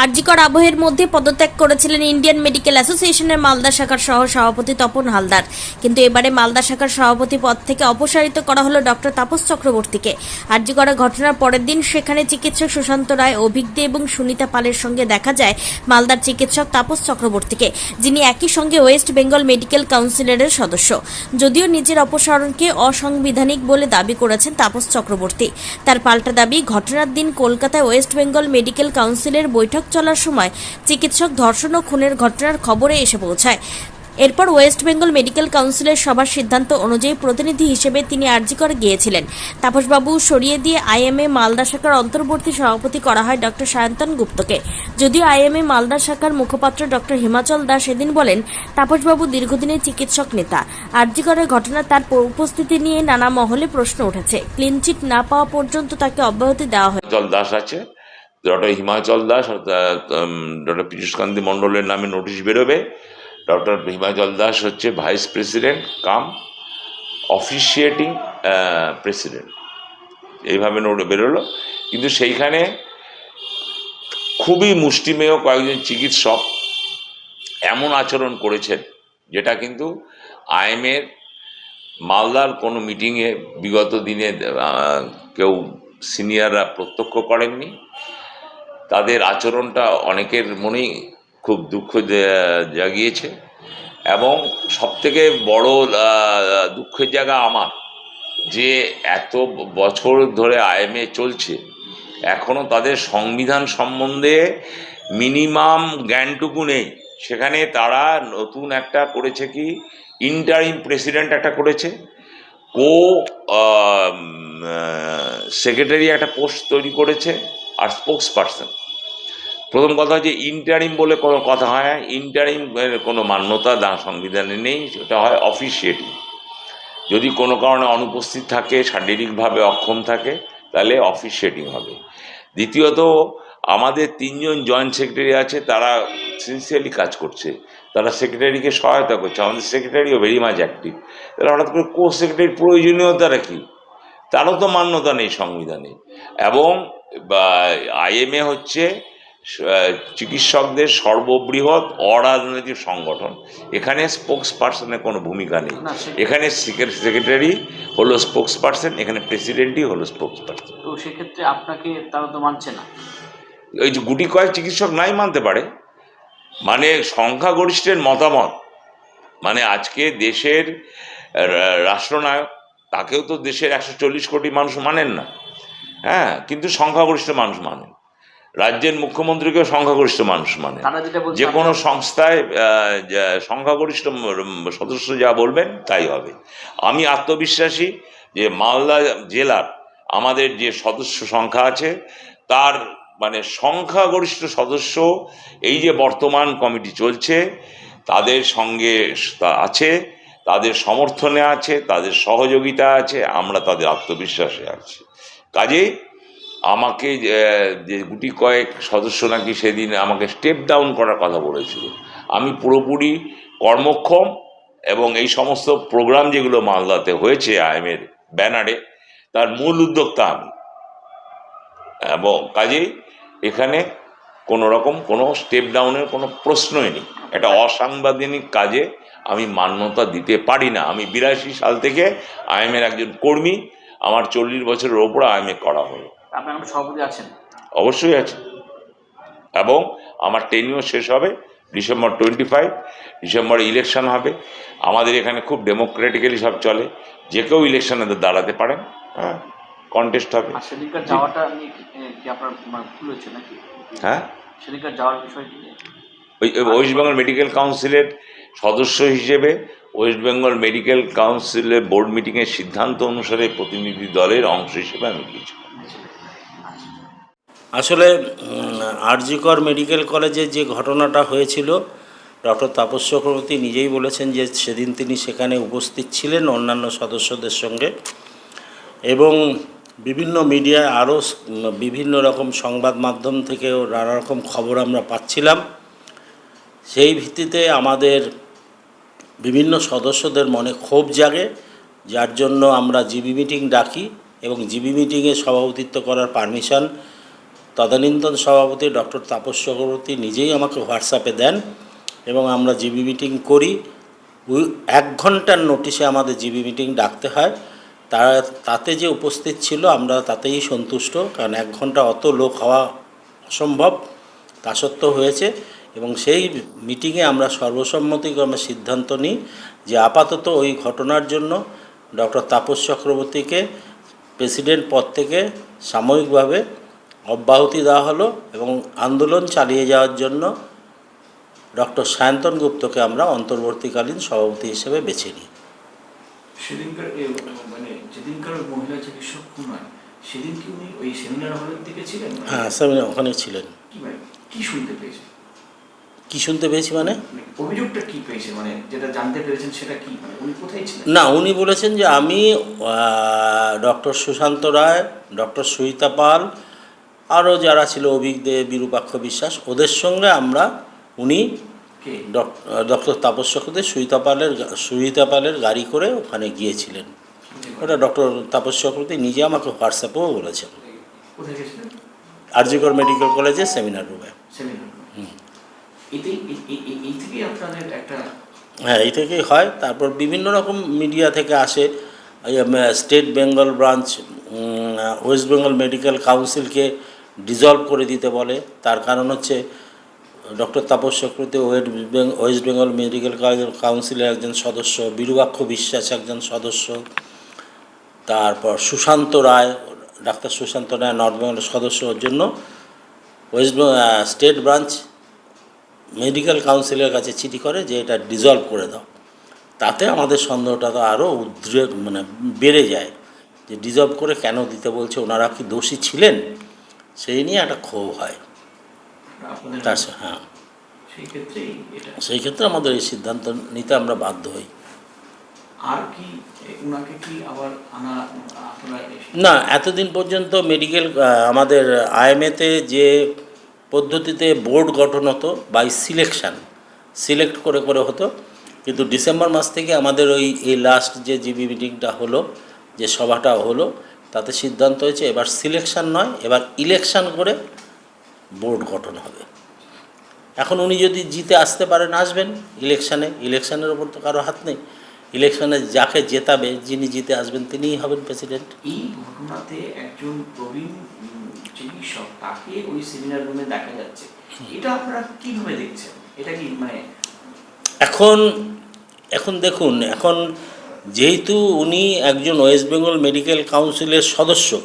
আরজিকর আবহের মধ্যে পদত্যাগ করেছিলেন ইন্ডিয়ান মেডিকেল অ্যাসোসিয়েশনের মালদা শাখার সহ সভাপতি তপন হালদার। কিন্তু এবারে মালদা শাখার সভাপতি পদ থেকে অপসারিত করা হলো ডক্টর তাপস চক্রবর্তীকে। আরজিকরের ঘটনার পরের দিন সেখানে চিকিৎসক সুশান্ত রায় অভিক দে এবং সুনিতা পালের সঙ্গে দেখা যায় মালদার চিকিৎসক তাপস চক্রবর্তীকে, যিনি একই সঙ্গে ওয়েস্ট বেঙ্গল মেডিকেল কাউন্সিলের সদস্য। যদিও নিজের অপসারণকে অসাংবিধানিক বলে দাবি করেছেন তাপস চক্রবর্তী। তার পাল্টা দাবি, ঘটনার দিন কলকাতায় ওয়েস্ট বেঙ্গল মেডিকেল কাউন্সিলের বৈঠক চলার সময় চিকিৎসক ধর্ষণ ও খুনের ঘটনার খবরে এসে পৌঁছায়। এরপর ওয়েস্ট বেঙ্গল মেডিকেল কাউন্সিলের সবার সিদ্ধান্ত অনুযায়ী প্রতিনিধি হিসেবে তিনি আরজিকর গিয়েছিলেন। তাপসবাবু সরিয়ে দিয়ে আইএমএ মালদা শাখার অন্তর্বর্তী সভাপতি করা হয় ডক্টর সায়ন্তন গুপ্তকে। যদিও আইএমএ মালদা শাখার মুখপাত্র ডক্টর হিমাচল দাস এদিন বলেন, তাপসবাবু দীর্ঘদিনের চিকিৎসক নেতা। আরজিকরের ঘটনা তার উপস্থিতি নিয়ে নানা মহলে প্রশ্ন উঠেছে। ক্লিনচিট না পাওয়া পর্যন্ত তাকে অব্যাহতি দেওয়া হয়। দাস আছে। ডক্টর হিমাচল দাস ডক্টর পীযুষকান্তি মণ্ডলের নামে নোটিশ বেরোবে। ডক্টর হিমাচল দাস হচ্ছে vice president, cum, officiating president. এইভাবে নোট বেরোলো। কিন্তু সেইখানে খুবই মুষ্টিমেয় কয়েকজন চিকিৎসক এমন আচরণ করেছেন, যেটা কিন্তু আইএমের মালদার কোনো মিটিংয়ে বিগত দিনে কেউ সিনিয়ররা প্রত্যক্ষ করেননি। তাদের আচরণটা অনেকের মনেই খুব দুঃখ জাগিয়েছে এবং সবথেকে বড় দুঃখের জায়গা আমার যে এত বছর ধরে আইএমএ চলছে এখনও তাদের সংবিধান সম্বন্ধে মিনিমাম জ্ঞানটুকু নেই। সেখানে তারা নতুন একটা করেছে কি ইন্টারিম প্রেসিডেন্ট একটা করেছে, কো সেক্রেটারি একটা পোস্ট তৈরি করেছে, আর স্পোক্স পার্সন প্রথম কথা হচ্ছে ইন্টারিম বলে কোনো কথা হয় ইন্টারিম কোনো মান্যতা দা সংবিধানে নেই, সেটা হয় অফিসিয়েটিং যদি কোনো কারণে অনুপস্থিত থাকে, শারীরিকভাবে অক্ষম থাকে, তাহলে অফিসিয়েটিং হবে। দ্বিতীয়ত, আমাদের তিনজন জয়েন্ট সেক্রেটারি আছে, তারা সিনসিয়ারলি কাজ করছে। তারা সেক্রেটারিকে সহায়তা করছে। আমাদের সেক্রেটারিও ভেরি মাচ অ্যাক্টিভ তাহলে হঠাৎ করে কো সেক্রেটারির প্রয়োজনীয়তাটা কী? তারও তো মান্যতা নেই সংবিধানে। এবং আইএমএ হচ্ছে চিকিৎসকদের সর্ববৃহৎ অরাজনৈতিক সংগঠন। এখানে স্পোক্স পার্সনের কোনো ভূমিকা নেই। এখানে সেক্রেটারি হলো স্পোক্স পার্সন এখানে প্রেসিডেন্টই হলো স্পোক্স পার্সন তো সেক্ষেত্রে আপনাকে তারা তো মানছে না। ওই যে গুটি কয়েক চিকিৎসক নাই মানতে পারে। মানে সংখ্যাগরিষ্ঠের মতামত। মানে আজকে দেশের রাষ্ট্রনায়ক তাকেও তো দেশের একশো চল্লিশ কোটি মানুষ মানেন না। হ্যাঁ কিন্তু সংখ্যাগরিষ্ঠ মানুষ মানেন। রাজ্যের মুখ্যমন্ত্রীকেও সংখ্যাগরিষ্ঠ মানুষ মানে। যে কোনো সংস্থায় সংখ্যাগরিষ্ঠ সদস্য যা বলবেন তাই হবে। আমি আত্মবিশ্বাসী যে মালদা জেলার আমাদের যে সদস্য সংখ্যা আছে তার মানে সংখ্যাগরিষ্ঠ সদস্য এই যে বর্তমান কমিটি চলছে তাদের সঙ্গে আছে তাদের সমর্থনে আছে তাদের সহযোগিতা আছে আমরা তাদের আত্মবিশ্বাসে আছি। কাজেই আমাকে যে- গুটি কয়েক সদস্য নাকি সেদিন আমাকে স্টেপ ডাউন করার কথা বলেছিল। আমি পুরোপুরি কর্মক্ষম এবং এই সমস্ত প্রোগ্রাম যেগুলো মালদাতে হয়েছে আইএমের ব্যানারে তার মূল উদ্যোক্তা আমি। এবং কাজেই এখানে কোনো রকম কোনো স্টেপ ডাউনের কোনো প্রশ্নই নেই। একটা অসাংবিধানিক কাজে আমি মান্যতা দিতে পারি না। আমি বিরাশি সাল থেকে আইএমের একজন কর্মী, আমার চল্লিশ বছরের ওপর আইএমএ করা হলো। আপনার সভাপতি আছেন? অবশ্যই আছে। এবং আমার টেনিও শেষ হবে ডিসেম্বর টোয়েন্টি ফাইভ ডিসেম্বরে ইলেকশন হবে। আমাদের এখানে খুব ডেমোক্রেটিক্যালি সব চলে। যে কেউ ইলেকশনে দাঁড়াতে পারেন হ্যাঁ কন্টেস্ট হবে। আর সেদিনকার যাওয়াটা কি আপনার মানে ভুল হয়েছে নাকি? হ্যাঁ? সেদিনকার যাওয়ার বিষয়টি ওই ওই ওয়েস্ট বেঙ্গল মেডিকেল কাউন্সিলের সদস্য হিসেবে ওয়েস্ট বেঙ্গল মেডিকেল কাউন্সিলের বোর্ড মিটিংয়ের সিদ্ধান্ত অনুসারে প্রতিনিধি দলের অংশ হিসেবে আমি গিয়েছি আসলে আরজিকর মেডিকেল কলেজে যে ঘটনাটা হয়েছিল, ডক্টর তাপস চক্রবর্তী নিজেই বলেছেন যে সেদিন তিনি সেখানে উপস্থিত ছিলেন অন্যান্য সদস্যদের সঙ্গে এবং বিভিন্ন মিডিয়ায় আরও বিভিন্ন রকম সংবাদ মাধ্যম থেকেও নানা রকম খবর আমরা পাচ্ছিলাম। সেই ভিত্তিতে আমাদের বিভিন্ন সদস্যদের মনে ক্ষোভ জাগে, যার জন্য আমরা জিবি মিটিং ডাকি এবং জিবি মিটিংয়ে সভাপতিত্ব করার পারমিশন তদানীন্তন সভাপতি ডক্টর তাপস চক্রবর্তী নিজেই আমাকে হোয়াটসঅ্যাপে দেন এবং আমরা জিবি মিটিং করি। এক ঘণ্টার নোটিশে আমাদের জিবি মিটিং ডাকতে হয়। তারা, তাতে যে উপস্থিত ছিল আমরা তাতেই সন্তুষ্ট, কারণ এক ঘণ্টা অত লোক হওয়া অসম্ভব, তা সত্ত্বেও হয়েছে এবং সেই মিটিংয়ে আমরা সর্বসম্মতিক্রমে সিদ্ধান্ত নিই যে আপাতত ওই ঘটনার জন্য ডক্টর তাপস চক্রবর্তীকে প্রেসিডেন্ট পদ থেকে সাময়িকভাবে অব্যাহতি দেওয়া হলো এবং আন্দোলন চালিয়ে যাওয়ার জন্য ডক্টর সায়ন্তন গুপ্তকে আমরা অন্তর্বর্তীকালীন সভাপতি হিসেবে বেছে নিই। সেদিনকার মানে যেদিনকার মহিলা চিকিৎসক খুন সেদিন কি উনি ওই সেমিনার হলের দিকে ছিলেন? হ্যাঁ স্যার ওখানে ছিলেন। কি মানে শুনতে পেয়েছে কি শুনতে পেয়েছি মানে? মানে অভিযোগটা কি পেয়েছে? মানে যেটা জানতে পেরেছেন সেটা কি? মানে উনি কোথায় ছিলেন? না উনি বলেছেন যে আমি ডক্টর সুশান্ত রায় ডক্টর সুইতা পাল আরও যারা ছিল অভিজ্ঞ বিরূপাক্ষ বিশ্বাস ওদের সঙ্গে আমরা উনি ডক্টর তাপস চক্রবর্তী সুইতা পালের সুইতা পালের গাড়ি করে ওখানে গিয়েছিলেন। ওটা ডক্টর তাপস চক্রবর্তী নিজে আমাকে হোয়াটসঅ্যাপেও বলেছেন। গেছিলেন মেডিকেল কলেজে সেমিনার রুমে। হ্যাঁ এই থেকেই হয়। তারপর বিভিন্ন রকম মিডিয়া থেকে আসে। State Bengal branch West Bengal medical কাউন্সিলকে dissolve করে দিতে বলে। তার কারণ হচ্ছে doctor Tapas Chakraborty West Bengal medical কাউন্সিলের একজন সদস্য, বিরুবাক্ষ বিশ্বাস একজন সদস্য। তারপর সুশান্ত রায়, ডাক্তার সুশান্ত রায় নর্থ বেঙ্গলের সদস্য ওর জন্য ওয়েস্ট স্টেট ব্রাঞ্চ মেডিকেল কাউন্সিলের কাছে চিঠি করে যে এটা ডিজলভ করে দাও। তাতে আমাদের সন্দেহটা তো আরও উদ্রেক মানে বেড়ে যায়। যে ডিজলভ করে কেন দিতে বলছে? ওনারা কি দোষী ছিলেন? সেই নিয়ে একটা ক্ষোভ হয়। তার হ্যাঁ। সেই ক্ষেত্রে আমাদের এই সিদ্ধান্ত নিতে আমরা বাধ্য হই। আর কি উনাকে কি আবার আনা না এতদিন পর্যন্ত মেডিকেল আমাদের আইএমএতে যে পদ্ধতিতে বোর্ড গঠন হতো বাই সিলেকশান সিলেক্ট করে করে হতো কিন্তু ডিসেম্বর মাস থেকে আমাদের ওই এই লাস্ট যে জিবি মিটিংটা হলো যে সভাটা হলো তাতে সিদ্ধান্ত হয়েছে এবার সিলেকশন নয় এবার ইলেকশন করে বোর্ড গঠন হবে। এখন উনি যদি জিতে আসতে পারেন আসবেন ইলেকশানে ইলেকশানের ওপর তো কারও হাত নেই। ইলেকশনে যাকে জেতাবে যিনি জিতে আসবেন তিনিই হবেন প্রেসিডেন্ট এই ঘটনাতে একজন প্রবীণ চিকিৎসক তাকে ওই সেমিনার রুমে দেখা যাচ্ছে। এটা আপনারা কীভাবে দেখছেন? এটা কি মানে এখন এখন দেখুন এখন যেহেতু উনি একজন ওয়েস্ট বেঙ্গল মেডিকেল কাউন্সিলের সদস্য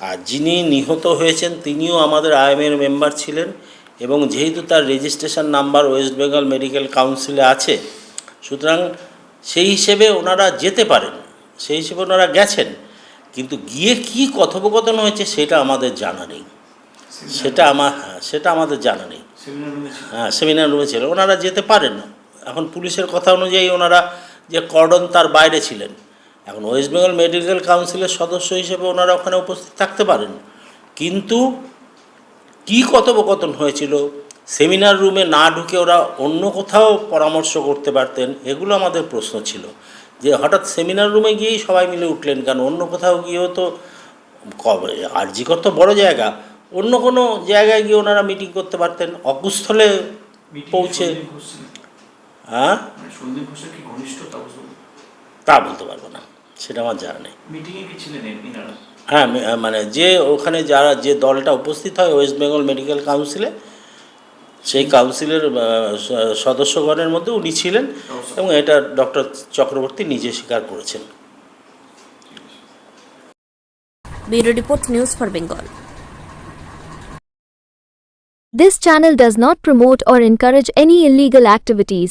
আর যিনি নিহত হয়েছেন তিনিও আমাদের আইএমের মেম্বার ছিলেন এবং যেহেতু তার registration number West Bengal medical কাউন্সিলে আছে সুতরাং সেই হিসেবে ওনারা যেতে পারেন সেই হিসেবে ওনারা গেছেন কিন্তু গিয়ে কি কথোপকথন হয়েছে সেটা আমাদের জানা নেই। সেটা আমার হ্যাঁ সেটা আমাদের জানা নেই। হ্যাঁ সেমিনার রুমে ছিল। ওনারা যেতে পারেন। না এখন পুলিশের কথা অনুযায়ী ওনারা যে কর্ডন তার বাইরে ছিলেন। এখন ওয়েস্ট বেঙ্গল মেডিকেল কাউন্সিলের সদস্য হিসেবে ওনারা ওখানে উপস্থিত থাকতে পারেন। কিন্তু কী কথোপকথন হয়েছিল? সেমিনার রুমে না ঢুকে ওরা অন্য কোথাও পরামর্শ করতে পারতেন এগুলো আমাদের প্রশ্ন ছিল। যে হঠাৎ সেমিনার রুমে গিয়েই সবাই মিলে উঠলেন কেন? অন্য কোথাও গিয়েও তো কবে? আরজিকর তো বড় জায়গা। অন্য কোনো জায়গায় গিয়ে ওনারা মিটিং করতে পারতেন। অকুস্থলে পৌঁছে। হ্যাঁ? মানে সন্দীপ ঘোষের কি ঘনিষ্ঠ তাপস তা বলতে পারব না সেটা আমার জানা নেই। মিটিংয়ে কি ছিলেন এনারা হ্যাঁ মানে যে ওখানে যারা যে দলটা উপস্থিত হয় ওয়েস্ট বেঙ্গল মেডিকেল কাউন্সিলে সেই কাউন্সিলের সদস্যগণের মধ্যে উনি ছিলেন এবং এটা ডক্টর চক্রবর্তী নিজে স্বীকার করেছেন। Bureau report news for Bengal. This channel does not promote or encourage any illegal activities.